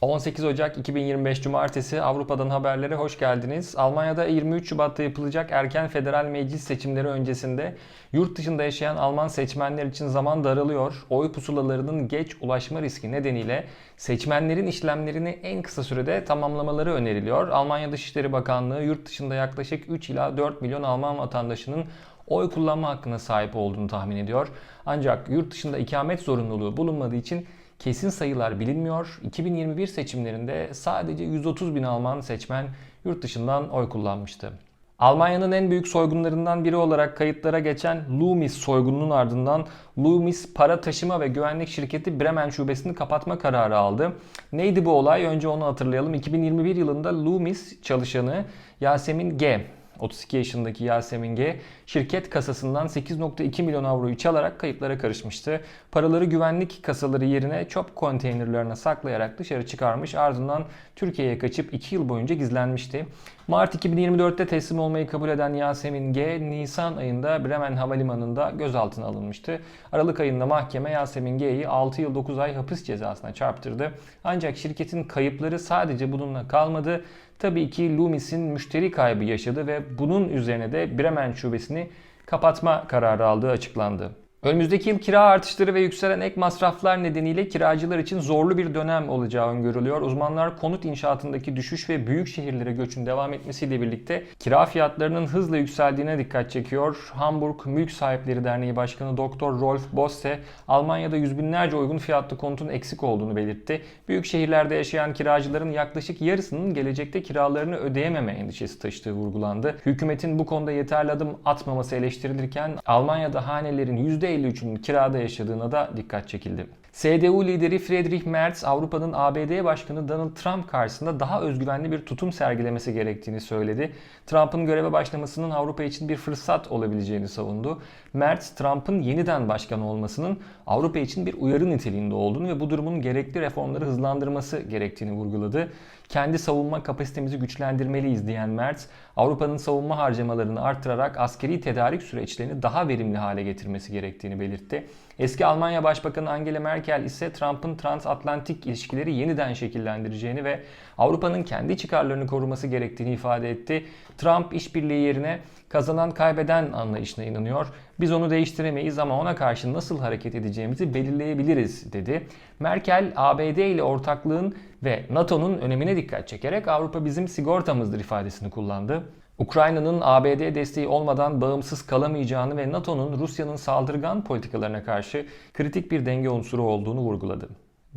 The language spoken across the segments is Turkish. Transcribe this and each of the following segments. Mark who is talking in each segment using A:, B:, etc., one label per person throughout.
A: 18 Ocak 2025 Cumartesi Avrupa'dan haberlere hoş geldiniz. Almanya'da 23 Şubat'ta yapılacak erken federal meclis seçimleri öncesinde yurt dışında yaşayan Alman seçmenler için zaman daralıyor. Oy pusulalarının geç ulaşma riski nedeniyle seçmenlerin işlemlerini en kısa sürede tamamlamaları öneriliyor. Almanya Dışişleri Bakanlığı yurt dışında yaklaşık 3 ila 4 milyon Alman vatandaşının oy kullanma hakkına sahip olduğunu tahmin ediyor. Ancak yurt dışında ikamet zorunluluğu bulunmadığı için Kesin sayılar bilinmiyor. 2021 seçimlerinde sadece 130 bin Alman seçmen yurt dışından oy kullanmıştı. Almanya'nın en büyük soygunlarından biri olarak kayıtlara geçen Loomis soygununun ardından Loomis para taşıma ve güvenlik şirketi Bremen şubesini kapatma kararı aldı. Neydi bu olay? Önce onu hatırlayalım. 2021 yılında Loomis çalışanı Yasemin G 32 yaşındaki Yasemin G şirket kasasından 8.2 milyon avroyu çalarak kayıplara karışmıştı. Paraları güvenlik kasaları yerine çöp konteynerlarına saklayarak dışarı çıkarmış ardından Türkiye'ye kaçıp 2 yıl boyunca gizlenmişti. Mart 2024'te teslim olmayı kabul eden Yasemin G, Nisan ayında Bremen Havalimanı'nda gözaltına alınmıştı. Aralık ayında mahkeme Yasemin G'yi 6 yıl 9 ay hapis cezasına çarptırdı. Ancak şirketin kayıpları sadece bununla kalmadı. Tabii ki Loomis'in müşteri kaybı yaşadı ve bunun üzerine de Bremen şubesini kapatma kararı aldığı açıklandı. Önümüzdeki yıl kira artışları ve yükselen ek masraflar nedeniyle kiracılar için zorlu bir dönem olacağı öngörülüyor. Uzmanlar konut inşaatındaki düşüş ve büyük şehirlere göçün devam etmesiyle birlikte kira fiyatlarının hızla yükseldiğine dikkat çekiyor. Hamburg Mülk Sahipleri Derneği Başkanı Dr. Rolf Bosse, Almanya'da yüz binlerce uygun fiyatlı konutun eksik olduğunu belirtti. Büyük şehirlerde yaşayan kiracıların yaklaşık yarısının gelecekte kiralarını ödeyememe endişesi taşıdığı vurgulandı. Hükümetin bu konuda yeterli adım atmaması eleştirilirken Almanya'da hanelerin %53'ünün kirada yaşadığına da dikkat çekildi. CDU lideri Friedrich Merz, Avrupa'nın ABD Başkanı Donald Trump karşısında daha özgüvenli bir tutum sergilemesi gerektiğini söyledi. Trump'ın göreve başlamasının Avrupa için bir fırsat olabileceğini savundu. Merz, Trump'ın yeniden başkan olmasının Avrupa için bir uyarı niteliğinde olduğunu ve bu durumun gerekli reformları hızlandırması gerektiğini vurguladı. Kendi savunma kapasitemizi güçlendirmeliyiz diyen Merz, Avrupa'nın savunma harcamalarını artırarak askeri tedarik süreçlerini daha verimli hale getirmesi gerektiğini belirtti. Eski Almanya Başbakanı Angela Merkel ise Trump'ın transatlantik ilişkileri yeniden şekillendireceğini ve Avrupa'nın kendi çıkarlarını koruması gerektiğini ifade etti. Trump işbirliği yerine kazanan kaybeden anlayışına inanıyor. Biz onu değiştiremeyiz ama ona karşı nasıl hareket edeceğimizi belirleyebiliriz dedi. Merkel ABD ile ortaklığın ve NATO'nun önemine dikkat çekerek Avrupa bizim sigortamızdır ifadesini kullandı. Ukrayna'nın ABD desteği olmadan bağımsız kalamayacağını ve NATO'nun Rusya'nın saldırgan politikalarına karşı kritik bir denge unsuru olduğunu vurguladı.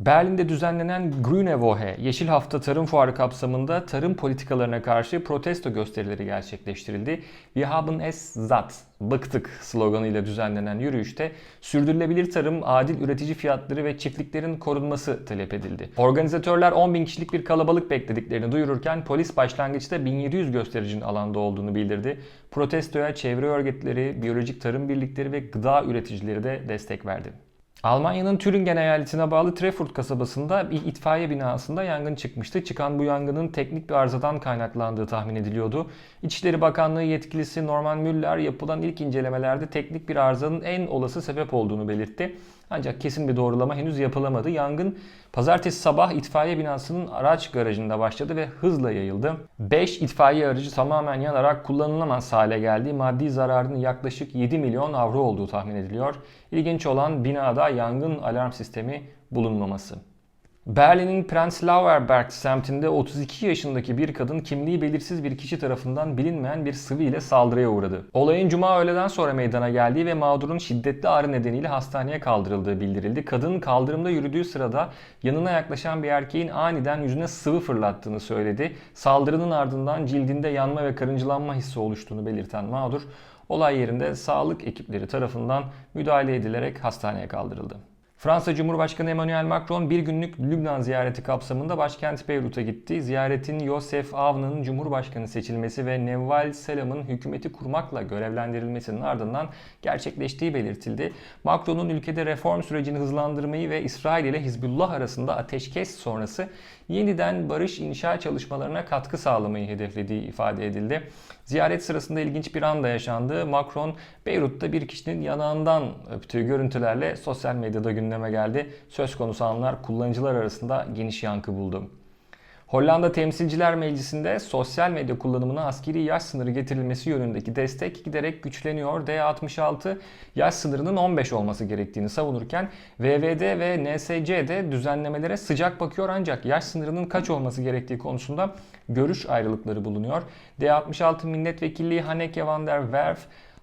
A: Berlin'de düzenlenen Grüne Woche, Yeşil Hafta Tarım Fuarı kapsamında tarım politikalarına karşı protesto gösterileri gerçekleştirildi. Wir haben es satt, bıktık sloganıyla düzenlenen yürüyüşte sürdürülebilir tarım, adil üretici fiyatları ve çiftliklerin korunması talep edildi. Organizatörler 10 bin kişilik bir kalabalık beklediklerini duyururken polis başlangıçta 1700 göstericinin alanda olduğunu bildirdi. Protestoya çevre örgütleri, biyolojik tarım birlikleri ve gıda üreticileri de destek verdi. Almanya'nın Thüringen eyaletine bağlı Trefurt kasabasında bir itfaiye binasında yangın çıkmıştı. Çıkan bu yangının teknik bir arızadan kaynaklandığı tahmin ediliyordu. İçişleri Bakanlığı yetkilisi Norman Müller yapılan ilk incelemelerde teknik bir arızanın en olası sebep olduğunu belirtti. Ancak kesin bir doğrulama henüz yapılamadı. Yangın pazartesi sabah itfaiye binasının araç garajında başladı ve hızla yayıldı. 5 itfaiye aracı tamamen yanarak kullanılamaz hale geldi. Maddi zararının yaklaşık 7 milyon avro olduğu tahmin ediliyor. İlginç olan binada yangın alarm sistemi bulunmaması. Berlin'in Prenzlauer semtinde 32 yaşındaki bir kadın kimliği belirsiz bir kişi tarafından bilinmeyen bir sıvı ile saldırıya uğradı. Olayın cuma öğleden sonra meydana geldiği ve mağdurun şiddetli ağrı nedeniyle hastaneye kaldırıldığı bildirildi. Kadın kaldırımda yürüdüğü sırada yanına yaklaşan bir erkeğin aniden yüzüne sıvı fırlattığını söyledi. Saldırının ardından cildinde yanma ve karıncılanma hissi oluştuğunu belirten mağdur olay yerinde sağlık ekipleri tarafından müdahale edilerek hastaneye kaldırıldı. Fransa Cumhurbaşkanı Emmanuel Macron bir günlük Lübnan ziyareti kapsamında başkent Beyrut'a gitti. Ziyaretin Yosef Avn'ın Cumhurbaşkanı seçilmesi ve Nevval Selam'ın hükümeti kurmakla görevlendirilmesinin ardından gerçekleştiği belirtildi. Macron'un ülkede reform sürecini hızlandırmayı ve İsrail ile Hizbullah arasında ateşkes sonrası yeniden barış inşa çalışmalarına katkı sağlamayı hedeflediği ifade edildi. Ziyaret sırasında ilginç bir an da yaşandı. Macron Beyrut'ta bir kişinin yanağından öptüğü görüntülerle sosyal medyada gündeme geldi. Söz konusu anlar kullanıcılar arasında geniş yankı buldu. Hollanda Temsilciler Meclisi'nde sosyal medya kullanımına askeri yaş sınırı getirilmesi yönündeki destek giderek güçleniyor. D66 yaş sınırının 15 olması gerektiğini savunurken VVD ve NSC de düzenlemelere sıcak bakıyor ancak yaş sınırının kaç olması gerektiği konusunda görüş ayrılıkları bulunuyor. D66 milletvekilliği Hanneke van der Werf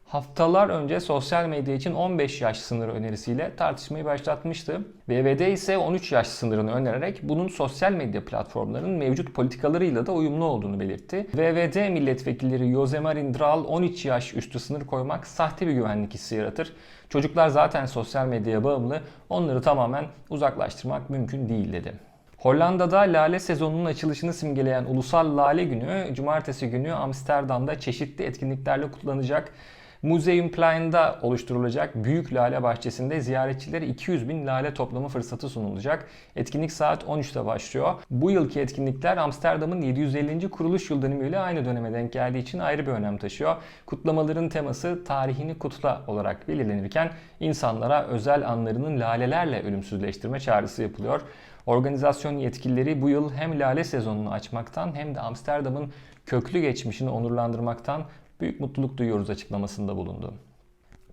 A: haftalar önce sosyal medya için 15 yaş sınırı önerisiyle tartışmayı başlatmıştı. BVD ise 13 yaş sınırını önererek bunun sosyal medya platformlarının mevcut politikalarıyla da uyumlu olduğunu belirtti. VVD milletvekilleri Josemarin Dral 13 yaş üstü sınır koymak sahte bir güvenlik hissi yaratır. Çocuklar zaten sosyal medyaya bağımlı, onları tamamen uzaklaştırmak mümkün değil dedi. Hollanda'da lale sezonunun açılışını simgeleyen Ulusal Lale Günü, cumartesi günü Amsterdam'da çeşitli etkinliklerle kutlanacak. Museumplein''da oluşturulacak Büyük Lale Bahçesi'nde ziyaretçilere 200 bin lale toplama fırsatı sunulacak. Etkinlik saat 13'te başlıyor. Bu yılki etkinlikler Amsterdam'ın 750. kuruluş yıl dönümüyle aynı döneme denk geldiği için ayrı bir önem taşıyor. Kutlamaların teması tarihini kutla olarak belirlenirken insanlara özel anlarının lalelerle ölümsüzleştirme çağrısı yapılıyor. Organizasyon yetkilileri bu yıl hem lale sezonunu açmaktan hem de Amsterdam'ın köklü geçmişini onurlandırmaktan büyük mutluluk duyuyoruz açıklamasında bulundu.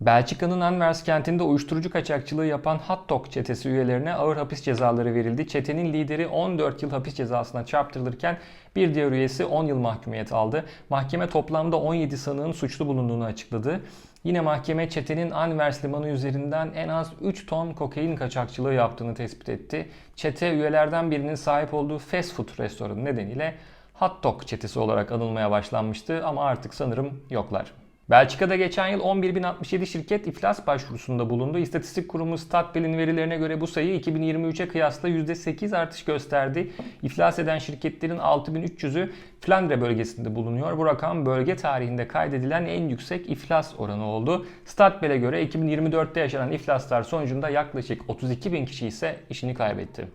A: Belçika'nın Anvers kentinde uyuşturucu kaçakçılığı yapan Hot Dog çetesi üyelerine ağır hapis cezaları verildi. Çetenin lideri 14 yıl hapis cezasına çarptırılırken bir diğer üyesi 10 yıl mahkumiyet aldı. Mahkeme toplamda 17 sanığın suçlu bulunduğunu açıkladı. Yine mahkeme çetenin Anvers limanı üzerinden en az 3 ton kokain kaçakçılığı yaptığını tespit etti. Çete üyelerden birinin sahip olduğu fast food restoranı nedeniyle hot çetesi olarak anılmaya başlanmıştı ama artık sanırım yoklar. Belçika'da geçen yıl 11.067 şirket iflas başvurusunda bulundu. İstatistik Kurumu Statbel'in verilerine göre bu sayı 2023'e kıyasla %8 artış gösterdi. İflas eden şirketlerin 6.300'ü Flandre bölgesinde bulunuyor. Bu rakam bölge tarihinde kaydedilen en yüksek iflas oranı oldu. Statbel'e göre 2024'te yaşanan iflaslar sonucunda yaklaşık 32.000 kişi ise işini kaybetti.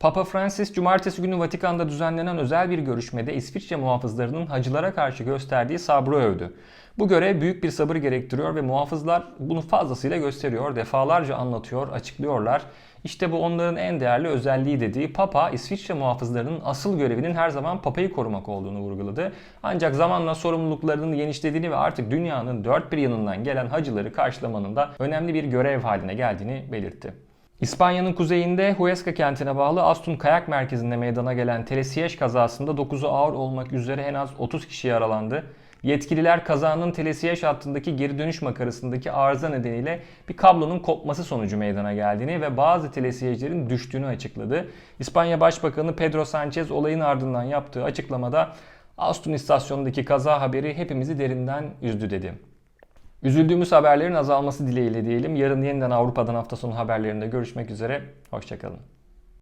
A: Papa Francis cumartesi günü Vatikan'da düzenlenen özel bir görüşmede İsviçre muhafızlarının hacılara karşı gösterdiği sabrı övdü. Bu görev büyük bir sabır gerektiriyor ve muhafızlar bunu fazlasıyla gösteriyor, defalarca anlatıyor, açıklıyorlar. İşte bu onların en değerli özelliği dediği Papa, İsviçre muhafızlarının asıl görevinin her zaman Papa'yı korumak olduğunu vurguladı. Ancak zamanla sorumluluklarının genişlediğini ve artık dünyanın dört bir yanından gelen hacıları karşılamanın da önemli bir görev haline geldiğini belirtti. İspanya'nın kuzeyinde Huesca kentine bağlı Astun Kayak Merkezi'nde meydana gelen telesiyej kazasında 9'u ağır olmak üzere en az 30 kişi yaralandı. Yetkililer kazanın telesiyej hattındaki geri dönüş makarasındaki arıza nedeniyle bir kablonun kopması sonucu meydana geldiğini ve bazı telesiyejlerin düştüğünü açıkladı. İspanya Başbakanı Pedro Sanchez olayın ardından yaptığı açıklamada Astun istasyonundaki kaza haberi hepimizi derinden üzdü dedi. Üzüldüğümüz haberlerin azalması dileğiyle diyelim. Yarın yeniden Avrupa'dan hafta sonu haberlerinde görüşmek üzere. Hoşçakalın.